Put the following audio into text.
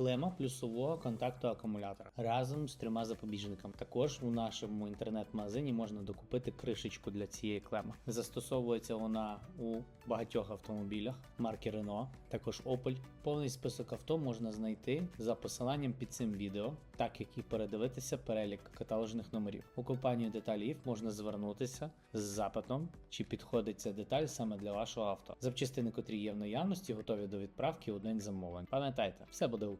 Клема плюсового контакту акумулятора разом з трьома запобіжниками. Також у нашому інтернет-магазині можна докупити кришечку для цієї клеми. Застосовується вона у багатьох автомобілях марки Renault, також Opel. Повний список авто можна знайти за посиланням під цим відео, так як і передивитися перелік каталожних номерів. У компанію деталів можна звернутися з запитом, чи підходить ця деталь саме для вашого авто. Запчастини, котрі є в наявності, готові до відправки у день замовлень. Пам'ятайте, все буде